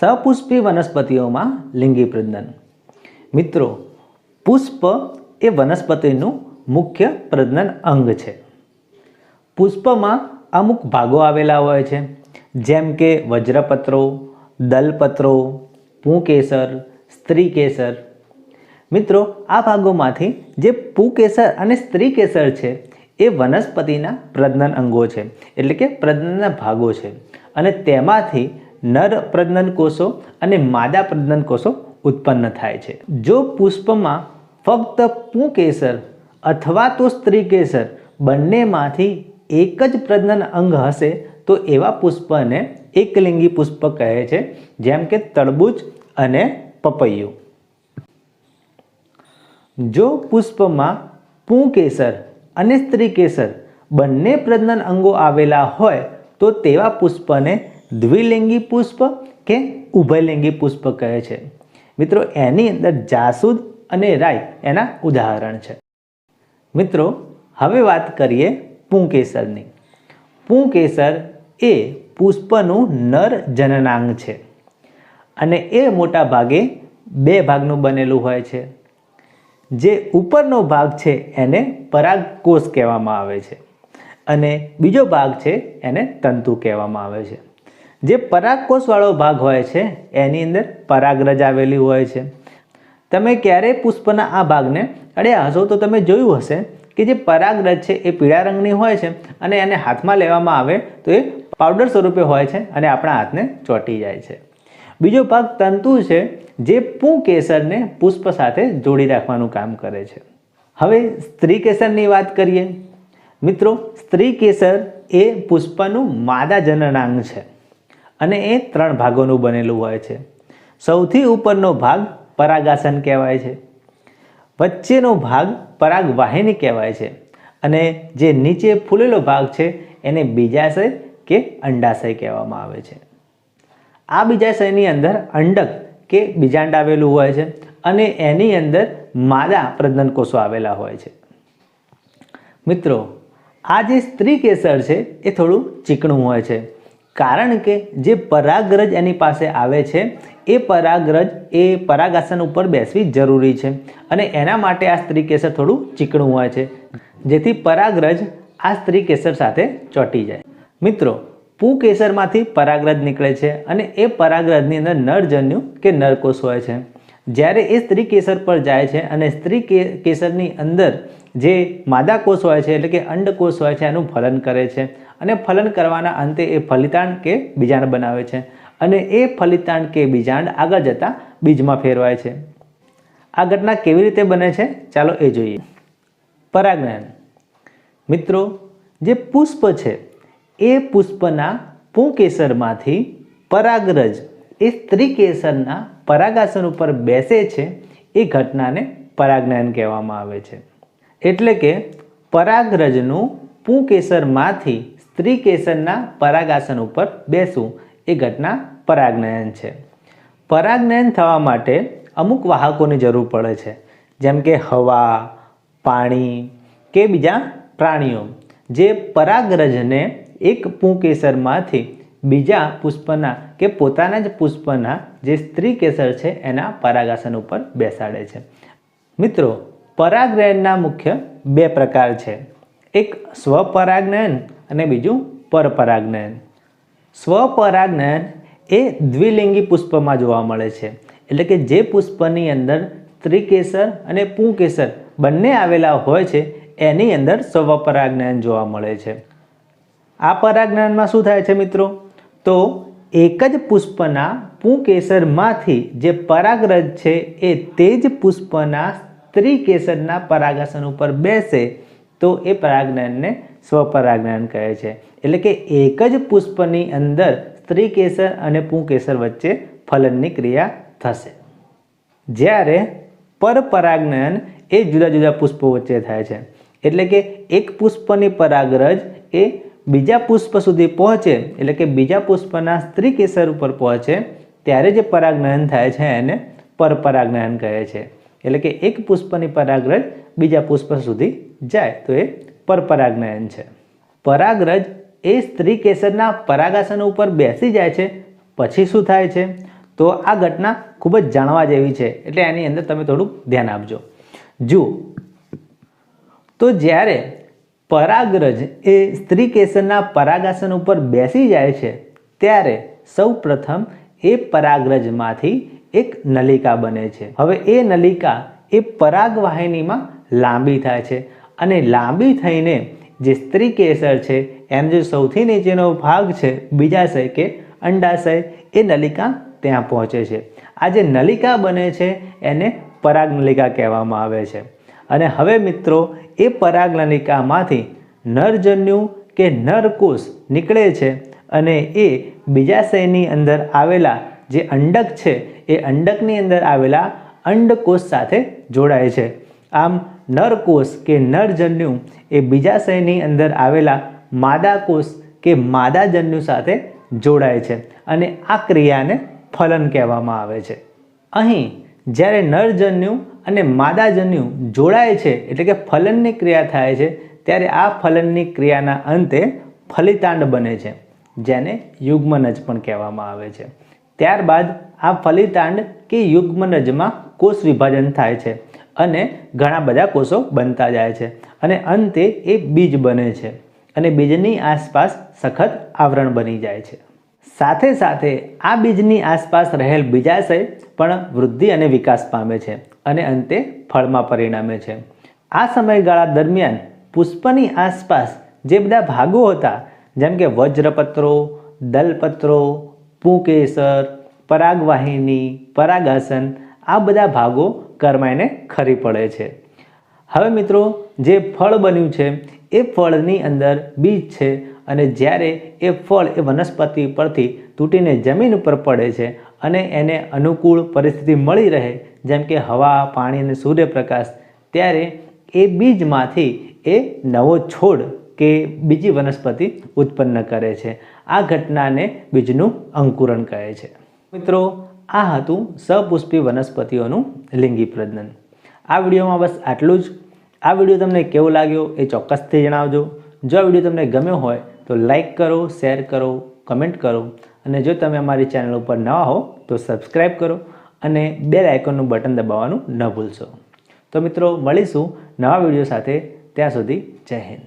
સપુષ્પી વનસ્પતિઓમાં લિંગી પ્રજનન. મિત્રો, પુષ્પ એ વનસ્પતિનું મુખ્ય પ્રજનન અંગ છે. પુષ્પમાં અમુક ભાગો આવેલા હોય છે, જેમ કે વજ્રપત્રો, દલપત્રો, પૂકેસર સ્ત્રી કેસર મિત્રો, આ ભાગોમાંથી જે પૂકેસર અને સ્ત્રી કેસર છે, એ વનસ્પતિના પ્રજનન અંગો છે, એટલે કે પ્રજનનના ભાગો છે. અને તેમાંથી નર પ્રજનન કોષો અને માદા પ્રજનન કોષો ઉત્પન્ન થાય છે. જો પુષ્પમાં ફક્ત પુકેસર અથવા તો સ્ત્રી કેસર બંનેમાંથી એક જ પ્રજનન અંગ હશે, તો એવા પુષ્પને એકલિંગી પુષ્પ કહે છે, જેમ કે તરબૂચ અને પપૈયું. જો પુષ્પમાં પુંકેસર અને સ્ત્રી કેસર બંને પ્રજનન અંગો આવેલા હોય, તો તેવા પુષ્પને દ્વિલિંગી પુષ્પ કે ઉભયલિંગી પુષ્પ કહે છે? મિત્રો, એની અંદર જાસૂદ અને રાય એના ઉદાહરણ છે. મિત્રો, હવે વાત કરીએ પૂંકેસરની. પૂંકેસર એ પુષ્પનું નર જનનાંગ છે અને એ મોટા ભાગે બે ભાગનું બનેલું હોય છે. જે ઉપરનો ભાગ છે એને પરાગકોષ કહેવામાં આવે છે અને બીજો ભાગ છે એને તંતુ કહેવામાં આવે છે. જે પરાગકોષવાળો ભાગ હોય છે, એની અંદર પરાગરજ આવેલી હોય છે. તમે ક્યારેય પુષ્પના આ ભાગને અડ્યા હશો તો તમે જોયું હશે કે જે પરાગરજ છે એ પીળા રંગની હોય છે અને એને હાથમાં લેવામાં આવે તો એ પાવડર સ્વરૂપે હોય છે અને આપણા હાથને ચોંટી જાય છે. બીજો ભાગ તંતુ છે, જે પુંકેસરને પુષ્પ સાથે જોડી રાખવાનું કામ કરે છે. હવે સ્ત્રી કેસરની વાત કરીએ. મિત્રો, સ્ત્રી કેસર એ પુષ્પનું માદા જનનાંગ છે. અને એ ત્રણ ભાગોનું બનેલું હોય છે. સૌથી ઉપરનો ભાગ પરાગાસન કહેવાય છે. વચ્ચેનો ભાગ પરાગવાહિની કહેવાય છે અને જે નીચે ફૂલેલો ભાગ છે એને બીજાશય કે અંડાશય કહેવામાં આવે છે. આ બીજાશયની અંદર અંડક કે બીજાંડ આવેલું હોય છે અને એની અંદર માદા પ્રજનન કોષો આવેલા હોય છે. મિત્રો, આ જે સ્ત્રી કેસર છે એ થોડું ચીકણું હોય છે. કારણ કે જે પરાગરજ એની પાસે આવે છે, એ પરાગરજ એ પરાગાસન ઉપર બેસવી જરૂરી છે અને એના માટે આ સ્ત્રી કેસર થોડું ચીકણું હોય છે, જેથી પરાગરજ આ સ્ત્રી કેસર સાથે ચોંટી જાય. મિત્રો પુકેસરમાંથી પરાગરજ નીકળે છે અને એ પરાગરજની અંદર નરજન્યુ કે નરકોષ હોય છે. જ્યારે એ સ્ત્રી કેસર પર જાય છે અને સ્ત્રી કેસરની અંદર જે માદા કોષ હોય છે, એટલે કે અંડકોષ હોય છે, એનું ફલન કરે છે. અને ફલન કરવાના અંતે એ ફલિતાંડ કે બીજાંડ બનાવે છે. અને એ ફલિતાંડ કે બીજાંડ આગળ જતાં બીજમાં ફેરવાય છે. આ ઘટના કેવી રીતે બને છે? ચાલો એ જોઈએ. પરાગનયન. મિત્રો, જે પુષ્પ છે, એ પુષ્પના પુંકેસરમાંથી પરાગરજ, એ સ્ત્રી કેસરના પરાગાસન ઉપર બેસે છે. એ ઘટનાને પરાગનયન કહેવામાં આવે છે. એટલે કે પરાગરજનું પુંકેસરમાંથી સ્ત્રી પરાગાસન ઉપર બેસવું એ ઘટના પરાગનયન છે. પરાગનયન થવા માટે અમુક વાહકોની જરૂર પડે છે, જેમ કે હવા, પાણી કે બીજા પ્રાણીઓ, જે પરાગરજને એક પુંકેસરમાંથી બીજા પુષ્પના કે પોતાના જ પુષ્પના જે સ્ત્રી કેસર છે એના પરાગાસન ઉપર બેસાડે છે. મિત્રો પરાગરયનના મુખ્ય બે પ્રકાર છે. એક સ્વપરાગનયન અને બીજું પરપરાગનયન સ્વપરાગનયન એ દ્વિલિંગી પુષ્પમાં જોવા મળે છે. એટલે કે જે પુષ્પની અંદર ત્રિકેસર અને પુંકેસર બંને આવેલા હોય છે, એની અંદર સ્વપરાગનયન જોવા મળે છે. આ પરાગનયનમાં શું થાય છે મિત્રો? તો એક જ પુષ્પના પૂકેસરમાંથી જે પરાગરજ છે, એ તે જ પુષ્પના સ્ત્રી કેસરના પરાગાસન ઉપર બેસે તો એ પરાગનયનને સ્વપરાગનયન કહે છે. એટલે કે એક જ પુષ્પની અંદર સ્ત્રી કેસર અને પુંકેસર વચ્ચે ફલનની ક્રિયા થશે. જ્યારે પરપરાગનયન એ જુદા જુદા પુષ્પો વચ્ચે થાય છે. એટલે કે એક પુષ્પની પરાગરજ એ બીજા પુષ્પ સુધી પહોંચે, એટલે કે બીજા પુષ્પના સ્ત્રી કેસર ઉપર પહોંચે, ત્યારે જે પરાગનયન થાય છે એને પરપરાગનયન કહે છે. એટલે કે એક પુષ્પની પરાગરજ બીજા પુષ્પ સુધી જાય. તો એ પરપરાગનયન છે. પરાગરજ એ સ્ત્રી કેસરના પરાગાસન ઉપર બેસી જાય છે. પછી શું થાય છે? તો આ ઘટના ખૂબ જ જાણવા જેવી છે. એટલે એની અંદર તમે થોડુંક ધ્યાન આપજો. જુઓ. તો જ્યારે પરાગરજ એ સ્ત્રી કેસરના પરાગાસન ઉપર બેસી જાય છે, ત્યારે સૌ પ્રથમ એ પરાગરજમાંથી એક નલિકા બને છે. હવે એ નલિકા એ પરાગવાહિનીમાં લાંબી થાય છે. અને લાંબી થઈને જે સ્ત્રી કેસર છે એનો જે સૌથી નીચેનો ભાગ છે બીજાશય કે અંડાશય એ નલિકા ત્યાં પહોંચે છે. આ જે નલિકા બને છે, એને પરાગ નલિકા કહેવામાં આવે છે. અને હવે મિત્રો, એ પરાગ નલિકામાંથી નરજન્યુ કે નરકોષ નીકળે છે અને એ બીજાશયની અંદર આવેલા જે અંડક છે, એ અંડકની અંદર આવેલા અંડકોષ સાથે જોડાય છે. આમ નરકોષ કે નરજન્યુ એ બીજાશયની અંદર આવેલા માદાકોષ કે માદાજન્યુ સાથે જોડાય છે અને આ ક્રિયાને ફલન કહેવામાં આવે છે. અહીં જ્યારે નરજન્યુ અને માદાજન્યુ જોડાય છે એટલે કે ફલનની ક્રિયા થાય છે, ત્યારે આ ફલનની ક્રિયાના અંતે ફલિતાંડ બને છે, જેને યુગ્મનજ પણ કહેવામાં આવે છે. ત્યારબાદ આ ફલિતાંડ કે યુગ્મનજમાં કોષ વિભાજન થાય છે. અને ઘણા બધા કોષો બનતા જાય છે. અને અંતે એ બીજ બને છે અને બીજની આસપાસ સખત આવરણ બની જાય છે. સાથે સાથે આ બીજની આસપાસ રહેલ બીજાશય પણ વૃદ્ધિ અને વિકાસ પામે છે અને અંતે ફળમાં પરિણમે છે. આ સમયગાળા દરમિયાન પુષ્પની આસપાસ જે બધા ભાગો હતા, જેમ કે વજ્રપત્રો, દલપત્રો, પૂકેસર, પરાગવાહિની, પરાગાસન આ બધા ભાગો કરમાઈને ખરી પડે છે. હવે મિત્રો, જે ફળ બન્યું છે, એ ફળની અંદર બીજ છે અને જ્યારે એ ફળ એ વનસ્પતિ પરથી તૂટીને જમીન ઉપર પડે છે અને એને અનુકૂળ પરિસ્થિતિ મળી રહે, જેમ કે હવા, પાણી અને સૂર્યપ્રકાશ, ત્યારે એ બીજમાંથી એ નવો છોડ કે બીજી વનસ્પતિ ઉત્પન્ન કરે છે. આ ઘટનાને બીજનું અંકુરણ કહે છે. મિત્રો આ હતું સપુષ્પી વનસ્પતિઓનું લિંગી પ્રજનન. આ વિડીયોમાં બસ આટલું જ. આ વીડિયો તમને કેવો લાગ્યો એ ચોક્કસથી જણાવજો. જો આ વીડિયો તમને ગમ્યો હોય તો લાઈક કરો, શેર કરો, કમેન્ટ કરો અને જો તમે અમારી ચેનલ ઉપર નવા હો તો સબસ્ક્રાઈબ કરો અને બેલ આઇકોનનું બટન દબાવવાનું ન ભૂલશો. તો મિત્રો, મળીશું નવા વીડિયો સાથે. ત્યાં સુધી જય હિન્દ.